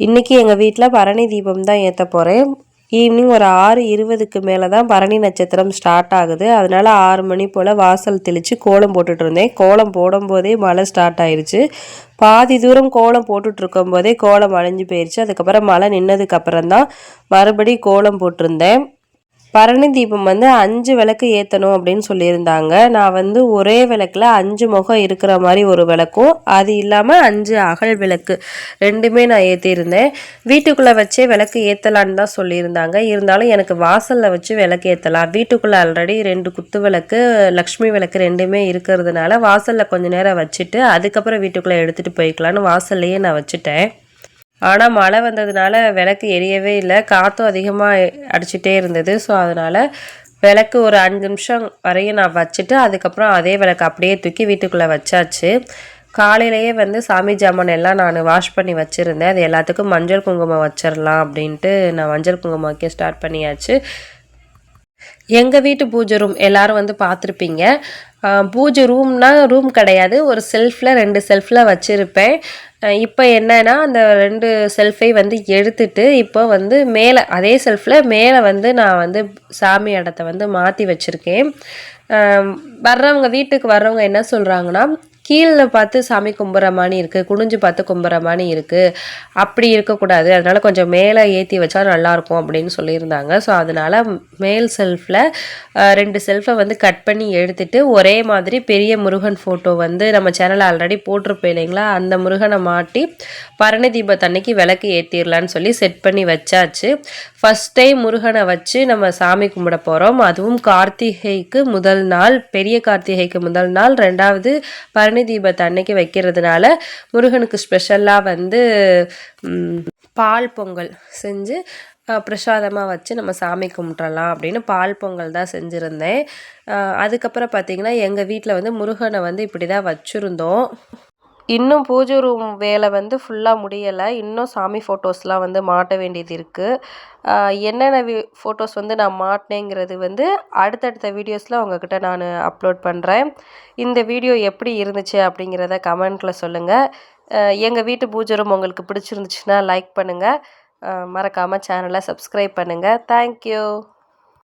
இன்றைக்கி எங்கள் வீட்டில் பரணி தீபம் தான் ஏற்ற போகிறேன் ஈவினிங் ஒரு ஆறு இருபதுக்கு மேலே தான் பரணி நட்சத்திரம் ஸ்டார்ட் ஆகுது. அதனால் ஆறு மணி போல் வாசல் தெளித்து கோலம் போட்டுட்டு இருந்தேன். கோலம் போடும்போதே மழை ஸ்டார்ட் ஆயிடுச்சு பாதி தூரம் கோலம் போட்டுட்ருக்கும் போதே கோலம் அழிஞ்சு போயிடுச்சு அதுக்கப்புறம் மழை நின்னதுக்கப்புறம் தான் மறுபடி கோலம் போட்டிருந்தேன். பரணி தீபம் வந்து அஞ்சு விளக்கு ஏற்றணும் அப்படின்னு சொல்லியிருந்தாங்க. நான் வந்து ஒரே விளக்கில் அஞ்சு முகம் இருக்கிற மாதிரி ஒரு விளக்கும். அது இல்லாமல் அஞ்சு அகல் விளக்கு ரெண்டுமே நான் ஏற்றியிருந்தேன் வீட்டுக்குள்ளே வச்சே விளக்கு ஏற்றலான்னு தான் சொல்லியிருந்தாங்க. இருந்தாலும் எனக்கு வாசலில் வச்சு விளக்கு ஏற்றலாம் வீட்டுக்குள்ளே ஆல்ரெடி ரெண்டு குத்து விளக்கு லக்ஷ்மி விளக்கு ரெண்டுமே இருக்கிறதுனால வாசலில் கொஞ்சம் நேரம் வச்சுட்டு அதுக்கப்புறம் வீட்டுக்குள்ளே எடுத்துகிட்டு போய்க்கலான்னு வாசல்லையே நான் வச்சுட்டேன். ஆனால் மழை வந்ததுனால விளக்கு எரியவே இல்லை. காற்றும் அதிகமாக அடிச்சுட்டே இருந்தது. ஸோ அதனால் விளக்கு ஒரு அஞ்சு நிமிஷம் வரையும் நான் வச்சுட்டு அதுக்கப்புறம் அதே விளக்கு அப்படியே தூக்கி வீட்டுக்குள்ளே வச்சாச்சு. காலையிலேயே வந்து சாமி ஜாமான் எல்லாம் நான் வாஷ் பண்ணி வச்சுருந்தேன். அது எல்லாத்துக்கும் மஞ்சள் குங்குமம் வச்சிடலாம் அப்படின்ட்டு நான் மஞ்சள் குங்குமம் வைக்க ஸ்டார்ட் பண்ணியாச்சு. எங்கள் வீட்டு பூஜை ரூம் எல்லோரும் வந்து பார்த்துருப்பீங்க. பூஜை ரூம்னா ரூம் கிடையாது. ஒரு செல்ஃபில் ரெண்டு செல்ஃபில் வச்சுருப்பேன். இப்போ என்னன்னா அந்த ரெண்டு செல்ஃபை வந்து எடுத்துட்டு இப்போ வந்து மேலே அதே செல்ஃபில் மேலே வந்து நான் வந்து சாமி இடத்த வந்து மாற்றி வச்சுருக்கேன். வர்றவங்க வீட்டுக்கு வர்றவங்க என்ன சொல்கிறாங்கன்னா கீழே பார்த்து சாமி கும்புற மாதிரி இருக்குது குனிஞ்சு பார்த்து கும்புற மாதிரி இருக்குது அப்படி இருக்கக்கூடாது. அதனால் கொஞ்சம் மேலே ஏற்றி வச்சா நல்லாயிருக்கும் அப்படின்னு சொல்லியிருந்தாங்க. ஸோ அதனால் மேல் செல்ஃபில் ரெண்டு செல்ஃபை வந்து கட் பண்ணி எடுத்துட்டு ஒரே மாதிரி பெரிய முருகன் ஃபோட்டோ வந்து நம்ம சேனலில் ஆல்ரெடி போட்டிருப்போம் இல்லைங்களா? அந்த முருகனை மாட்டி பரணி தீபத்தன்னைக்கு விளக்கு ஏற்றிடலான்னு சொல்லி செட் பண்ணி வச்சாச்சு. ஃபஸ்ட் டைம் முருகனை வச்சு நம்ம சாமி கும்பிட போகிறோம் அதுவும் கார்த்திகைக்கு முதல் நாள் பெரிய கார்த்திகைக்கு முதல் நாள். ரெண்டாவது பரணி பரணி தீபத்தை அன்னைக்கு வைக்கிறதுனால முருகனுக்கு ஸ்பெஷலாக வந்து பால் பொங்கல் செஞ்சு பிரசாதமாக வச்சு நம்ம சாமி கும்பிட்றலாம் அப்படின்னு பால் பொங்கல் தான் செஞ்சுருந்தேன். அதுக்கப்புறம் பார்த்திங்கன்னா எங்கள் வீட்டில் வந்து முருகனை வந்து இப்படி தான் வச்சுருந்தோம். இன்னும் பூஜை ரூம் வேலை வந்து ஃபுல்லாக முடியலை. இன்னும் சாமி ஃபோட்டோஸ்லாம் வந்து மாட்ட வேண்டியது இருக்குது என்னென்ன வி ஃபோட்டோஸ் வந்து நான் மாட்டினேங்கிறது வந்து அடுத்தடுத்த வீடியோஸில் உங்ககிட்ட நான் அப்லோட் பண்ணுறேன் இந்த வீடியோ எப்படி இருந்துச்சு அப்படிங்கிறத கமெண்ட்டில் சொல்லுங்கள் எங்கள் வீட்டு பூஜை ரூம் உங்களுக்கு பிடிச்சிருந்துச்சுன்னா லைக் பண்ணுங்கள் மறக்காமல் சேனலை சப்ஸ்கிரைப் பண்ணுங்கள் தேங்க்யூ